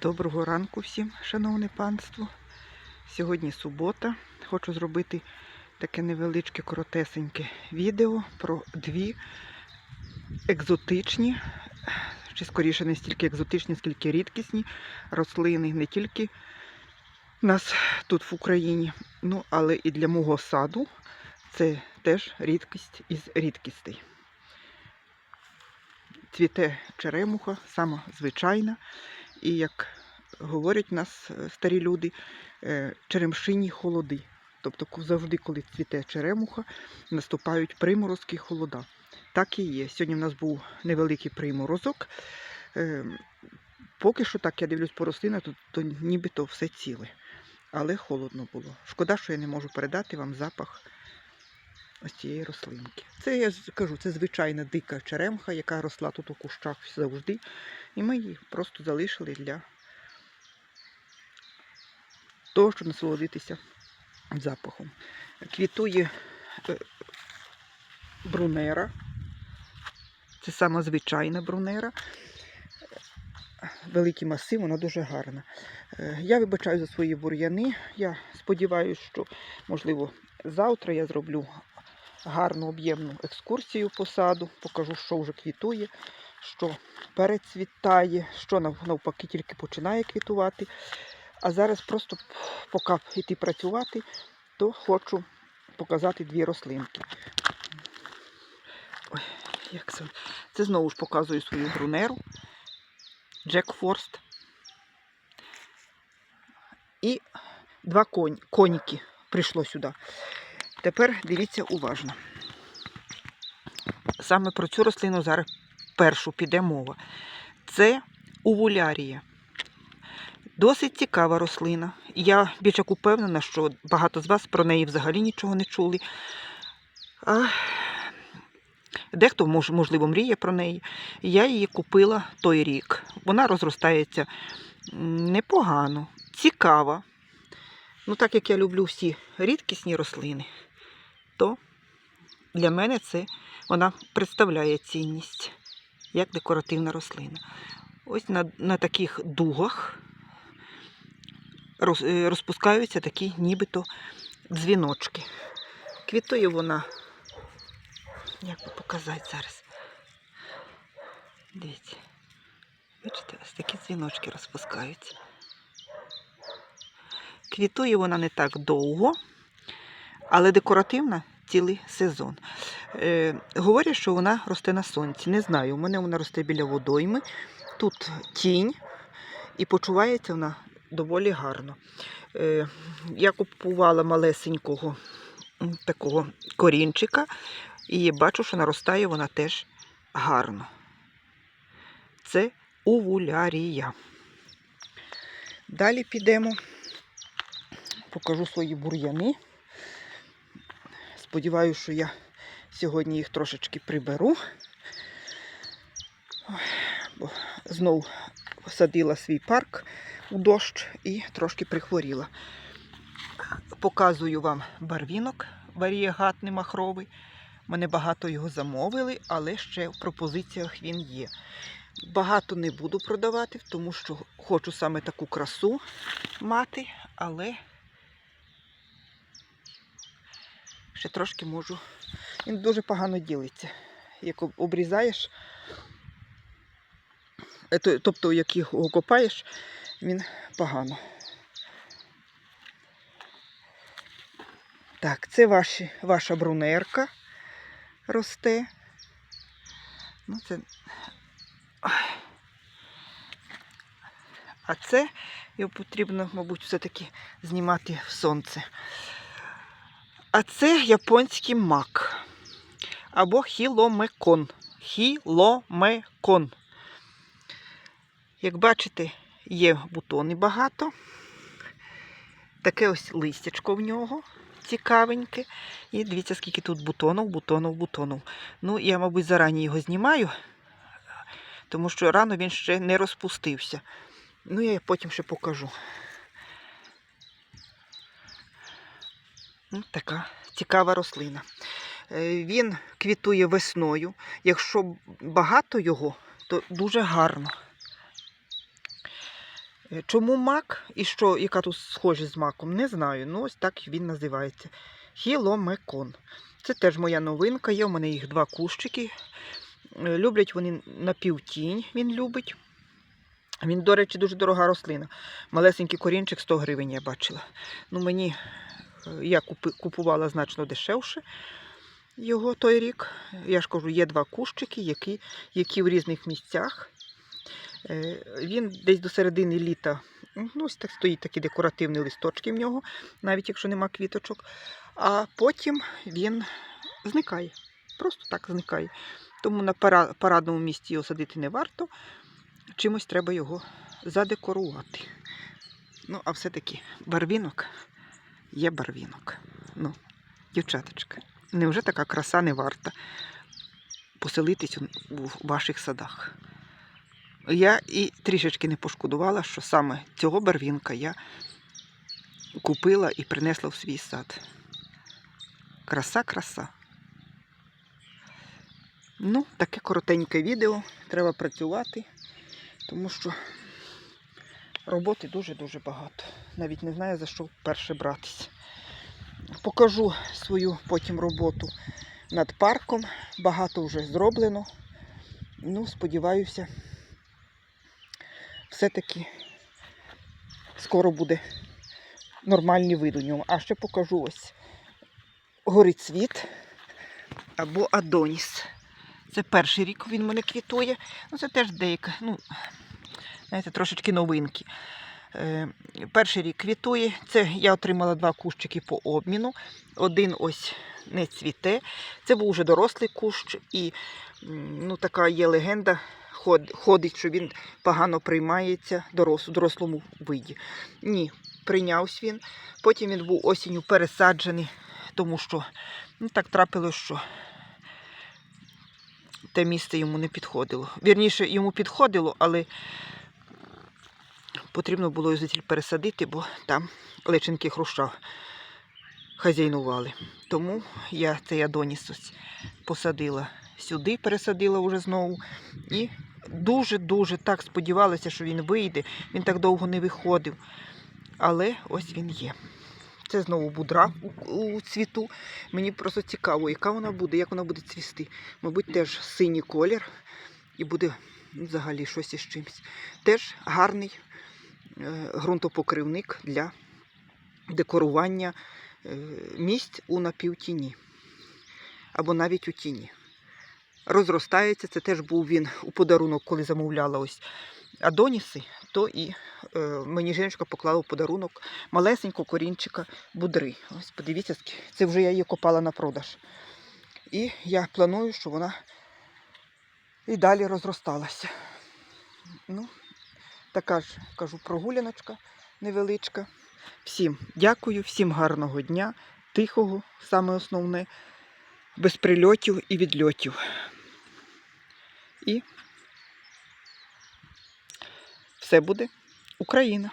Доброго ранку всім, шановне панство. Сьогодні субота. Хочу зробити таке невеличке, коротесеньке відео про дві екзотичні, чи скоріше не стільки екзотичні, скільки рідкісні рослини не тільки у нас тут в Україні, ну але і для мого саду це теж рідкість із рідкістей. Цвіте черемуха, сама звичайна. І як говорять нас е, старі люди, е, черемшині холоди. Тобто завжди, коли цвіте черемуха, наступають приморозки холода. Так і є. Сьогодні в нас був невеликий приморозок. Е, Поки що так я дивлюсь по рослинах, то, то нібито все ціле. Але холодно було. Шкода, що я не можу передати вам запах ось цієї рослинки. Це я кажу, це звичайна дика черемха, яка росла тут у кущах завжди. І ми її просто залишили для того, щоб насолодитися запахом. Квітує е, брунера. Це сама звичайна брунера. Великий масив, вона дуже гарна. Е, Я вибачаю за свої бур'яни. Я сподіваюся, що, можливо, завтра я зроблю гарну об'ємну екскурсію по саду, покажу, що вже квітує, що перецвітає, що навпаки тільки починає квітувати. А зараз просто поки йти працювати, то хочу показати дві рослинки. Ой, як це? Це знову ж показую свою грунеру. Джек Форст. І два конь, коніки прийшло сюди. Тепер дивіться уважно. Саме про цю рослину зараз першу піде мова. Це увулярія. Досить цікава рослина. Я більш як упевнена, що багато з вас про неї взагалі нічого не чули. А, дехто, можливо, мріє про неї. Я її купила той рік. Вона розростається непогано, цікава. Ну, так як я люблю всі рідкісні рослини, то для мене це вона представляє цінність як декоративна рослина. Ось на, на таких дугах е, розпускаються такі нібито дзвіночки. Квітує вона, як би показати зараз. Дивіться. Бачите, ось такі дзвіночки розпускаються. Квітує вона не так довго, але декоративна цілий сезон. Е, говорять, що вона росте на сонці. Не знаю, у мене вона росте біля водойми. Тут тінь і почувається вона доволі гарно. Е, я купувала малесенького такого корінчика і бачу, що наростає вона теж гарно. Це увулярія. Далі підемо, покажу свої бур'яни. Сподіваюся, що я сьогодні їх трошечки приберу. Ой, Бо знов садила свій парк у дощ і трошки прихворіла. Показую вам барвінок варієгатний махровий. Мене багато його замовили, але ще в пропозиціях він є. Багато не буду продавати, тому що хочу саме таку красу мати, але ще трошки можу. Він дуже погано ділиться. Як обрізаєш, е, тобто як його копаєш, він погано. Так, це ваші, ваша брунерка росте. Ну, це... А це його потрібно, мабуть, все-таки знімати в сонце. А це японський мак. Або хіломекон. Хіломекон. Як бачите, є бутони багато. Таке ось листячко в нього цікавеньке. І дивіться, скільки тут бутонів, бутонів, бутонів. Ну, я, мабуть, зарані його знімаю, тому що рано він ще не розпустився. Ну, я потім ще покажу. Така цікава рослина. Е, Він квітує весною. Якщо багато його, то дуже гарно. Е, Чому мак і що, яка тут схожість з маком, не знаю. Ну, ось так він називається. Хіломекон. Це теж моя новинка. Є у мене їх два кущики. Е, Люблять вони на півтінь, він любить. Він, до речі, дуже дорога рослина. Малесенький корінчик 100 гривень я бачила. Ну, мені я купувала значно дешевше його той рік. Я ж кажу, є два кущики, які, які в різних місцях. Е, Він десь до середини літа, ну, ось так стоїть такі декоративні листочки в нього, навіть якщо нема квіточок. А потім він зникає. Просто так зникає. Тому на парадному місці його садити не варто. Чимось треба його задекорувати. Ну, а все-таки барвінок є барвінок. Ну, дівчаточка, невже така краса не варта поселитись у ваших садах? Я і трішечки не пошкодувала, що саме цього барвінка я купила і принесла в свій сад. Краса, краса. Ну, таке коротеньке відео. Треба працювати, тому що роботи дуже-дуже багато. Навіть не знаю, за що перше братись. Покажу свою потім роботу над парком. Багато вже зроблено. Ну, сподіваюся, все-таки скоро буде нормальний вид у ньому. А ще покажу ось горицвіт або Адоніс. Це перший рік він мене квітує. Ну, це теж деяка, ну, знаєте, трошечки новинки. Е, перший рік квітує. Це я отримала два кущики по обміну. Один ось не цвіте. Це був уже дорослий кущ, і ну, така є легенда. Ходить, що він погано приймається дорос, у дорослому виді. Ні, прийнявся він. Потім він був осінню пересаджений, тому що ну, так трапилось, що те місце йому не підходило. Вірніше, йому підходило, але потрібно було його пересадити, бо там личинки хруща хазяйнували. Тому я цей Адоніс ось посадила сюди, пересадила вже знову. І дуже-дуже так сподівалася, що він вийде. Він так довго не виходив. Але ось він є. Це знову будра у, цвіту. Мені просто цікаво, яка вона буде, як вона буде цвісти. Мабуть, теж синій колір і буде взагалі щось із чимось. Теж гарний ґрунтопокривник для декорування е, місць у напівтіні або навіть у тіні. Розростається, це теж був він у подарунок, коли замовляла ось Адоніси, то і е, мені жіночка поклала у подарунок малесенького корінчика будри. Ось подивіться, це вже я її копала на продаж. І я планую, що вона і далі розросталася. Ну, така ж, кажу, прогуляночка невеличка. Всім дякую, всім гарного дня, тихого, саме основне, без прильотів і відльотів. І все буде Україна.